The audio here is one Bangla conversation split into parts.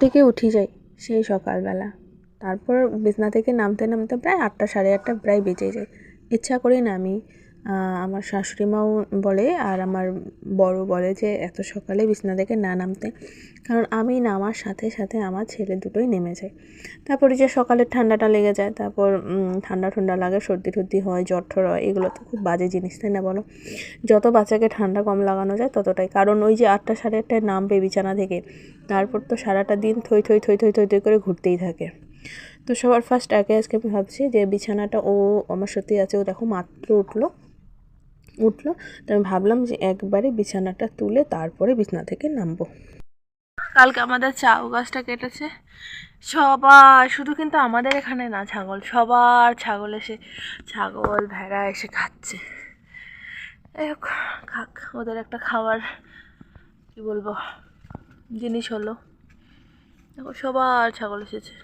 থেকে উঠি যাই, সেই সকালবেলা। তারপর বিছনা থেকে নামতে নামতে প্রায় আটটা, সাড়ে আটটা প্রায় বেজে যায়। ইচ্ছা করেই নামি। আমার শাশুড়ি মাও বলে আর আমার বড় বলে যে এত সকালে বিছনা থেকে না নামতে। কারণ আমি নামার সাথে সাথে আমার ছেলে দুটোই নেমে যায়। তারপরে যে সকালের ঠান্ডাটা লেগে যায়, তারপর ঠান্ডা ঠান্ডা লাগে, সর্দি টর্দি হয়, জ্বর ঠর হয়, এগুলো তো খুব বাজে জিনিস, তাই না বলো? যত বাচ্চাকে ঠান্ডা কম লাগানো যায় ততটাই। কারণ ওই যে আটটা সাড়ে আটটায় নামবে বিছানা থেকে, তারপর তো সারাটা দিন থই থই থই থই থই থই করে ঘুরতেই থাকে। তো সবার ফার্স্ট আগে আজকে আমি ভাবছি যে বিছানাটা ও, আমার সত্যি আছে, ও দেখো মাত্র উঠল। উঠল। তো আমি ভাবলাম যে একবারে বিছানাটা তুলে তারপরে বিছানা থেকে নামবো। কালকে আমাদের চাউ গাছটা কেটেছে। সবার, শুধু কিন্তু আমাদের এখানে না ছাগল, সবার ছাগল এসে, ছাগল, ভেড়া এসে খাচ্ছে। খাক, ওদের একটা খাবার, কি বলব, জিনিস হলো। দেখো, সবার ছাগল এসেছে।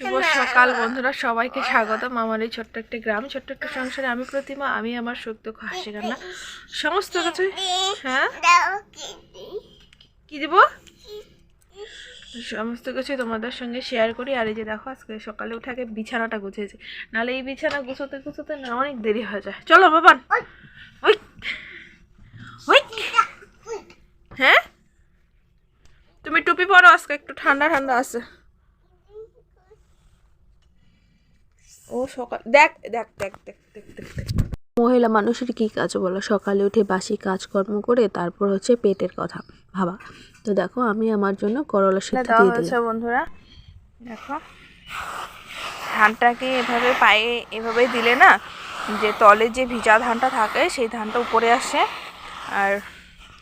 শুভ সকাল, বন্ধুরা, সবাইকে স্বাগতম। আমার এই ছোট্ট একটা গ্রাম, ছোট্ট একটা সংসারে। আমি প্রতিমা, আমি আমার সুখ, দুঃখ, হাসি, কান্না, সমস্ত কিছু। হ্যাঁ? কি দিব? সমস্ত কিছু তোমাদের সঙ্গে শেয়ার করি। আর এই যে দেখো, আজকে সকালে উঠে আগে বিছানাটা গুছিয়েছি। নাহলে এই বিছানা গুছোতে গুছোতে না, অনেক দেরি হয়ে যায়। চলো, বাবান। ওই। ওই। হ্যাঁ? তুমি টুপি পরো, আজকে একটু ঠান্ডা ঠান্ডা আছে। ও সকাল দেখ দেখ দেখ দেখ দেখ দেখ দেখ। মহিলা মানুষের কী কাজ বলো? সকালে উঠে বাসি কাজকর্ম করে তারপর হচ্ছে পেটের কথা ভাবা। তো দেখো আমি আমার জন্য করলা সেদ্ধ দিয়ে দিলাম। বন্ধুরা। দেখো ধানটাকে এভাবে পায়ে এভাবে দিলে না যে তলে যে ভিজা ধানটা থাকে সেই ধানটা উপরে আসে। আর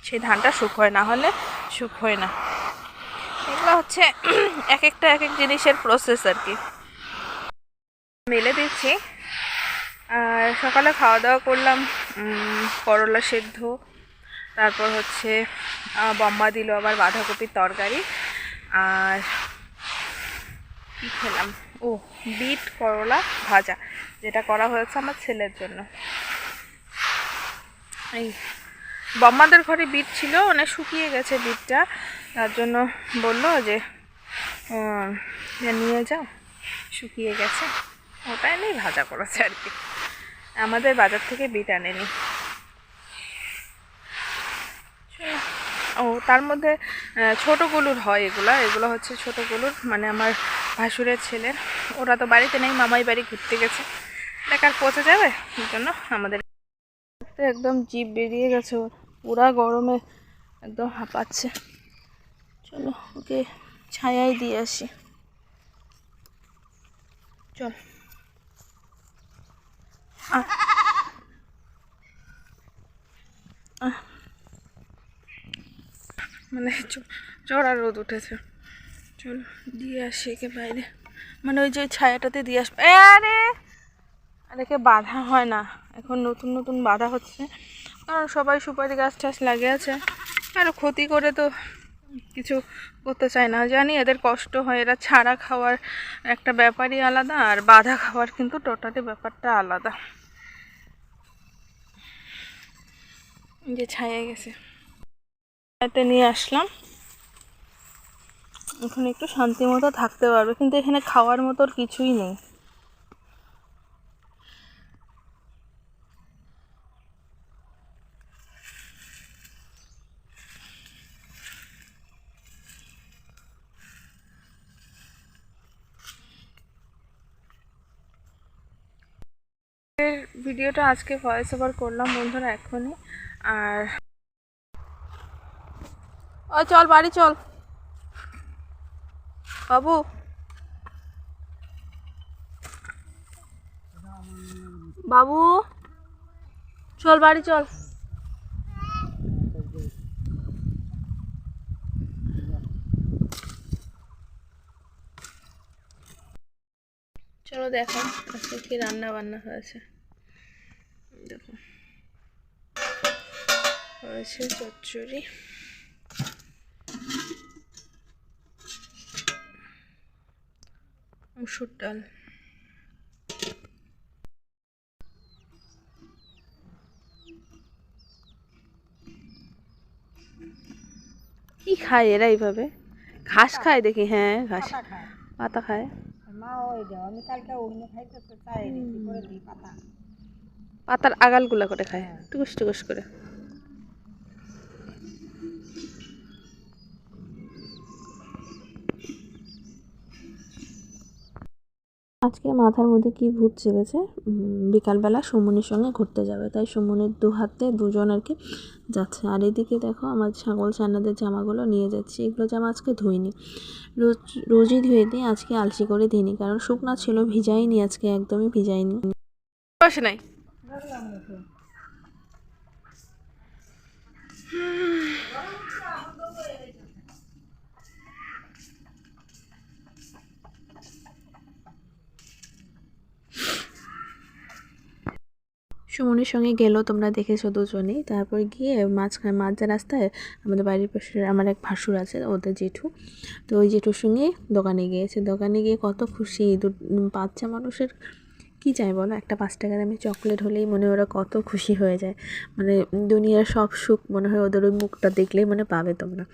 সেই ধানটা শুক হয় না হলে শুক হয় না। এগুলো হচ্ছে এক একটা এক এক জিনিসের প্রসেস আর কি। মেলে দিচ্ছি আর সকালে খাওয়া দাওয়া করলাম করলা সেদ্ধ। তারপর হচ্ছে বম্মা দিল আবার বাঁধাকপির তরকারি। আর কী খেলাম? ও, বিট করলা ভাজা, যেটা করা হয়েছে আমার ছেলের জন্য। এই বম্মাদের ঘরে বিট ছিল মানে শুকিয়ে গেছে বিটটা। তার জন্য বলল যে নিয়ে যাও, শুকিয়ে গেছে। ওটাই এনেই ভাজা করেছে আর কি। আমাদের বাজার থেকে বিট আনেনি। ও তার মধ্যে আহ, ছোটগুলোর হয় এগুলো। এগুলো হচ্ছে ছোটগুলোর মানে আমার ভাসুরের ছেলের। ওরা তো বাড়িতে নেই মামাই বাড়ি ঘুরতে গেছে। বেকার পচে যাবে? এই জন্য আমাদের একদম জিভ বেরিয়ে গেছে ওর। পুরা গরমে একদম হাঁপাচ্ছে। চলো ওকে ছায়াই দিয়ে আসি। চল। মানে চড়া রোদ উঠেছে। চলো, দিয়ে আসি একে বাইরে। মানে ওই যে ছায়াটাতে দিয়ে আসবে। আরে! আর, একে বাধা হয় না। এখন নতুন নতুন বাধা হচ্ছে। কারণ সবাই সুপারি গাছ টাছ লাগে আছে। আর ক্ষতি করে তো কিছু করতে চায় না। জানি এদের কষ্ট হয়। এরা ছাড়া খাওয়ার একটা ব্যাপারই আলাদা আর বাধা খাওয়ার কিন্তু টোটালি ব্যাপারটা আলাদা। যে ছায়া গেছে। এতে নিয়ে আসলাম। এখানে একটু শান্তি মতো থাকতে পারবে, কিন্তু এখানে খাওয়ার মতো কিছুই নেই। ভিডিওটা আজকে ভয়েস ওভার করলাম বন্ধুরা, এখনই। আর ও, চল, বাড়ি চল। বাবু। বাবু। চল, বাড়ি চল। চলো, দেখো আজকে কি রান্না বান্না হয়েছে। হয়েছে চচ্চড়ি। মুসুর ডাল। কি খায় এরা এইভাবে? ঘাস খায় দেখি হ্যাঁ ঘাস। পাতা খায়। মা ওই আমি কালকে খাইতে চাই পাতা। পাতার আগালগুলা করে খায় টুকুস টুকুস করে। আজকে মাথার মধ্যে কি ভূত চেপেছে? বিকালবেলা সুমনের সঙ্গে ঘুরতে যাবে, তাই সুমনির দু হাতে দুজন আর কি যাচ্ছে। আর এদিকে দেখো আমার ছাগল ছানাদের জামাগুলো নিয়ে যাচ্ছি। এগুলো জামা আজকে ধুইনি। রোজ, রোজই ধুয়ে দিই, আজকে আলসি করে দিইনি, কারণ শুকনা ছিল, ভিজাইনি আজকে, একদমই ভিজাইনি। বসে নাই? সুমনের সঙ্গে গেলো তোমরা দেখেছ দুজনেই। তারপর গিয়ে মাঝখানে মাঝ রাস্তায় আমাদের বাড়ির পাশে আমার এক ভাসুর আছে, ওদের জেঠু। তো ওই জেঠুর সঙ্গে দোকানে গিয়েছে। দোকানে গিয়ে কত খুশি। দু বাচ্চা মানুষের কী চাই বলো? একটা পাঁচ টাকা দামি চকলেট হলেই মনে ওরা কত খুশি হয়ে যায়। মানে দুনিয়ার সব সুখ মনে হয় ওদের ওই মুখটা দেখলেই মনে পাবে তোমরা।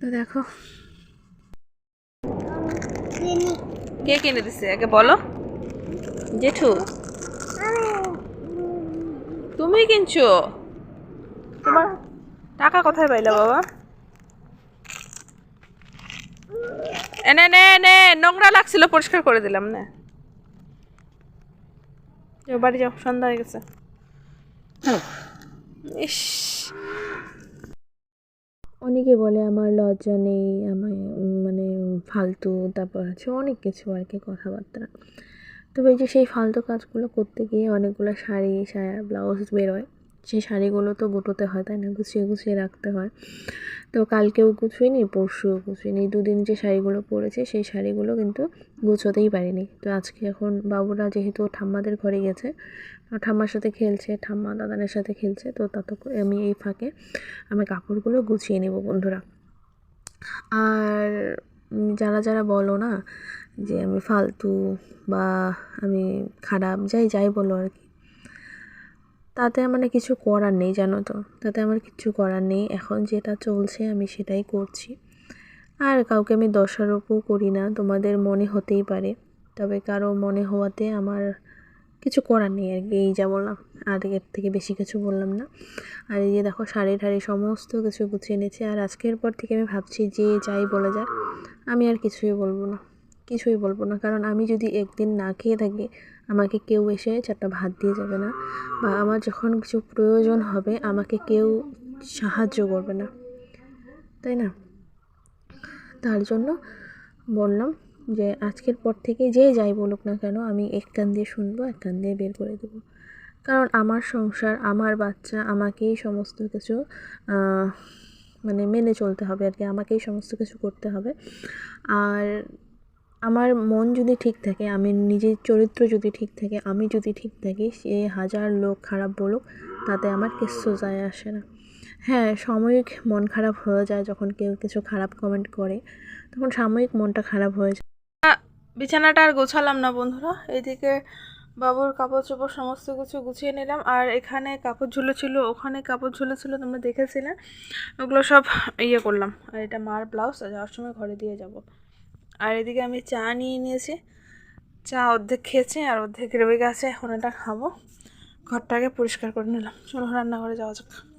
তো দেখো। কে কিনে দিছে? আগে বলো। জেঠু। তুমি কিনছো? তোমার টাকা কোথায় পাইলা বাবা? এনে নে নে নোংরা লাগছিল পরিষ্কার করে দিলাম না। বাড়ি যাও সন্ধ্যা হয়ে গেছে। ইস। অনেকে বলে আমার লজ্জা নেই আমার মানে ফালতু তারপর হচ্ছে অনেক কিছু আর কি কথাবার্তা। তবে এই যে সেই ফালতু কাজগুলো করতে গিয়ে অনেকগুলো শাড়ি সায়া ব্লাউজ বেরোয়। সেই শাড়িগুলো তো গুটোতে হয়, তাই না? গুছিয়ে গুছিয়ে রাখতে হয়। তো কালকেও গুছুইনি, পরশুও গুছুইনি। দুদিন যে শাড়িগুলো পরেছে, সেই শাড়িগুলো কিন্তু গুছোতেই পারিনি। তো আজকে এখন বাবুরা যেহেতু ঠাম্মাদের ঘরে গেছে ঠাম্মার সাথে খেলছে, ঠাম্মা দাদানের সাথে খেলছে, তো তত আমি এই ফাঁকে আমি কাপড়গুলো গুছিয়ে নেব বন্ধুরা। আর যারা যারা বলো না যে আমি ফালতু বা আমি খারাপ, যাই যাই বলো আর কি। তাতে মানে কিছু করার নেই, জানো তো। তাতে আমার কিছু করার নেই। এখন যেটা চলছে আমি সেটাই করছি। আর কাউকে আমি দোষারোপও করি না। তোমাদের মনে হতেই পারে। তবে কারও মনে হওয়াতে আমার কিছু করার নেই আর কি, এই যা বললাম। আর এর থেকে বেশি কিছু বললাম না। আর এই যে দেখো, শাড়ি ঠাড়ি সমস্ত কিছু গুছিয়ে নিয়েছি। আর আজকের পর থেকে আমি ভাবছি যে যাই বলে যাক, আমি আর কিছুই বলব না। কিছুই বলব না। কারণ আমি যদি একদিন না খেয়ে থাকি, আমাকে কেউ এসে চারটা ভাত দিয়ে যাবে না। বা আমার যখন কিছু প্রয়োজন হবে, আমাকে কেউ সাহায্য করবে না। তাই না? তার জন্য বললাম যে আজকের পর থেকে যে যাই বলুক না কেন আমি এক কান দিয়ে শুনব, এক কান দিয়ে বের করে দেবো। কারণ আমার সংসার, আমার বাচ্চা আমাকেই সমস্ত কিছু মানে মেনে চলতে হবে আর কি আমাকেই সমস্ত কিছু করতে হবে। আর আমার মন যদি ঠিক থাকে, আমি নিজের চরিত্র যদি ঠিক থাকে, আমি যদি ঠিক থাকি, সে হাজার লোক খারাপ বলুক, তাতে আমার কিচ্ছু যায় আসে না। হ্যাঁ সাময়িক মন খারাপ হয়ে যায় যখন কেউ কিছু খারাপ কমেন্ট করে, তখন সাময়িক মনটা খারাপ হয়ে যায়। বিছানাটা আর গোছালাম না, বন্ধুরা। এইদিকে বাবুর কাপড় চোপড় সমস্ত কিছু গুছিয়ে নিলাম। আর এখানে কাপড় ঝুলেছিল ওখানে কাপড় ঝুলেছিল তোমরা দেখেছিলে। ওগুলো সব ইয়ে করলাম। আর এটা মার ব্লাউজ যাওয়ার সময় ঘরে দিয়ে যাব। আর এদিকে আমি চা নিয়ে নিয়েছি। চা অর্ধেক খেয়েছি, আর অর্ধেক রয়ে গেছে। এখন খাব। ঘরটাকে পরিষ্কার করে নিলাম। চলো রান্নাঘরে যাওয়া যাক।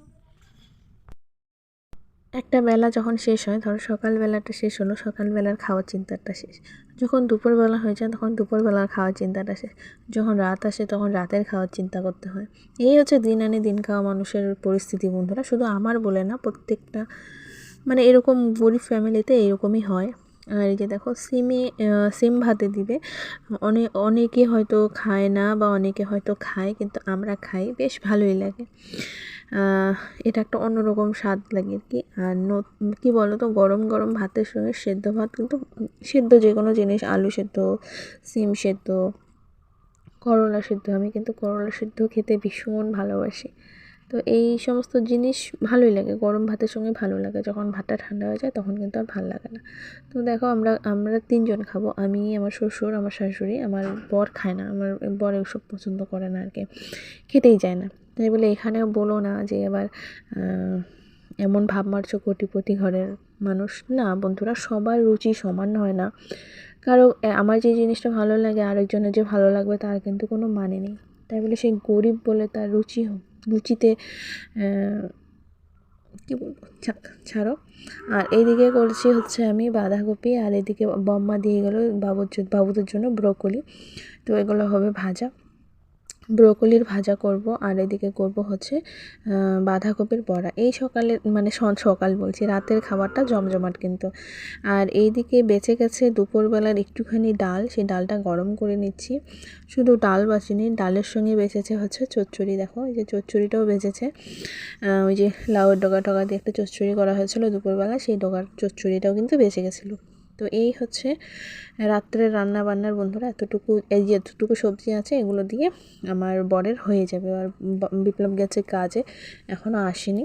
একটা বেলা যখন শেষ হয়, ধরো সকালবেলাটা শেষ হলো, সকালবেলার খাওয়ার চিন্তাটা শেষ। যখন দুপুরবেলা হয়ে যায়, তখন দুপুরবেলার খাওয়ার চিন্তাটা শেষ। যখন রাত আসে, তখন রাতের খাওয়ার চিন্তা করতে হয়। এই হচ্ছে দিন আনে দিন খাওয়া মানুষের পরিস্থিতি বন্ধুরা। শুধু আমার বলে না, প্রত্যেকটা মানে এরকম গরিব ফ্যামিলিতে এরকমই হয়। আর এই যে দেখো, সিমে সিম ভাতে দিবে। অনেক অনেকে হয়তো খায় না বা অনেকে হয়তো খায়, কিন্তু আমরা খাই, বেশ ভালোই লাগে। এটা একটা অন্যরকম স্বাদ লাগে আর কি। আর কি বলো তো গরম গরম ভাতের সঙ্গে সেদ্ধ ভাত কিন্তু সেদ্ধ যে কোনো জিনিস, আলু সেদ্ধ, সিম সেদ্ধ, করলা সেদ্ধ, আমি কিন্তু করলা সেদ্ধ খেতে ভীষণ ভালোবাসি। তো এই সমস্ত জিনিস ভালোই লাগে, গরম ভাতের সঙ্গে ভালো লাগে। যখন ভাতটা ঠান্ডা হয়ে যায় তখন কিন্তু আর ভালো লাগে না। তো দেখো আমরা আমরা তিনজন খাব, আমি, আমার শ্বশুর, আমার শাশুড়ি, আমার বর খায় না, আমার বর এসব পছন্দ করে না আর কি খেতেই যায় না। তাই বলে এখানেও বলো না যে আবার এমন ভাব মারছো কোটিপতি ঘরের মানুষ। না বন্ধুরা, সবার রুচি সমান হয় না। কারও আমার যে জিনিসটা ভালো লাগে, আরেকজনের যে ভালো লাগবে তার কিন্তু কোনো মানে নেই। তাই বলে সে গরিব বলে তার রুচি আহ, কী বলব? ছাড়ো। আর এইদিকে করছি হচ্ছে আমি বাঁধাকপি আর এদিকে বম্মা দিয়ে গেলো বাবুর বাবুদের জন্য ব্রোকলি। তো এগুলো হবে ভাজা। ব্রোকলির ভাজা করব, আর এদিকে করব হচ্ছে বাঁধাকপির বড়া। এই সকালে মানে সকাল বলছি, রাতের খাবারটা জমজমাট কিন্তু। আর এইদিকে বেঁচে গেছে দুপুরবেলার একটুখানি ডাল, সেই ডালটা গরম করে নিচ্ছি। শুধু ডাল বাসিনি, ডালের সঙ্গে বেঁচেছে হচ্ছে চচ্চড়ি, দেখো, এই যে চচ্চড়িটাও বেঁচেছে। ওই যে লাউয়ের ডগা টগা দিয়ে একটা চচ্চড়ি করা হয়েছিল দুপুরবেলা, সেই ডগার চচ্চড়িটাও কিন্তু বেঁচে গেছিল। তো এই হচ্ছে রাত্রে রান্না বান্নার বন্ধুরা, এতটুকু, এই যে এতটুকু সবজি আছে, এগুলো দিয়ে আমার বরের হয়ে যাবে। আর বিপ্লব গেছে কাজে এখনও আসেনি।